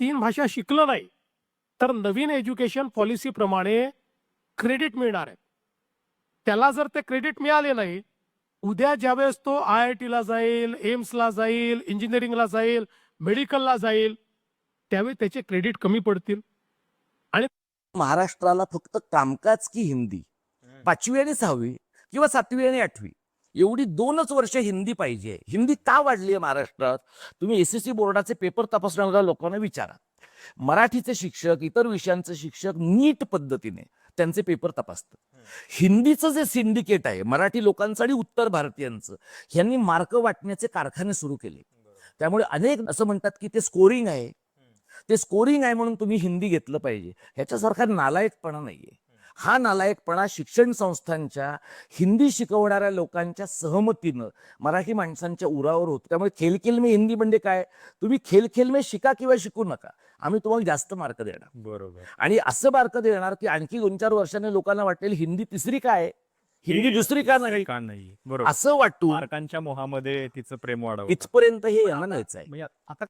तीन भाषा शिकलं नाही तर नवीन एज्युकेशन पॉलिसीप्रमाणे क्रेडिट मिळणार आहे. त्याला जर ते क्रेडिट मिळाले नाही उद्या ज्यावेळेस तो आय आय टीला जाईल एम्सला जाईल इंजिनिअरिंगला जाईल मेडिकलला जाईल त्यावेळी त्याचे क्रेडिट कमी पडतील. महाराष्ट्राला फक्त कामकाज की हिंदी पाचवी आणि सहावी किंवा सातवी आणि आठवी एवढी दोनच वर्ष हिंदी पाहिजे. हिंदी का वाढली आहे महाराष्ट्रात? तुम्ही एस एस सी बोर्डाचे पेपर तपासणाऱ्या लोकांना विचारा. मराठीचे शिक्षक इतर विषयांचे शिक्षक नीट पद्धतीने त्यांचे पेपर तपासतात. हिंदीचं जे सिंडिकेट आहे मराठी लोकांचं आणि उत्तर भारतीयांचं यांनी मार्क वाटण्याचे कारखाने सुरू केले. त्यामुळे अनेक असं म्हणतात की ते स्कोरिंग आहे. ते स्कोरिंग आहे म्हणून तुम्ही हिंदी घेतलं पाहिजे. ह्याच्यासारखा नालायकपणा नाहीये. हा नालायकपणा शिक्षण संस्थांच्या हिंदी शिकवणाऱ्या लोकांच्या सहमतीनं मराठी माणसांच्या उरावर होतो. त्यामुळे खेल खेल में हिंदी म्हणजे काय? तुम्ही खेल खेल में शिका किंवा शिकू नका. आम्ही तुम्हाला जास्त मार्क देणार. बरोबर. आणि असं मार्क देणार की आणखी दोन चार वर्षाने लोकांना वाटेल हिंदी तिसरी काय हिंदी दुसरी का नाही? का नाही? बरोबर. असं वाटू मार्कांच्या मोहामध्ये तिचं प्रेम वाढवं इथपर्यंत हे नाहीच आहे. म्हणजे आता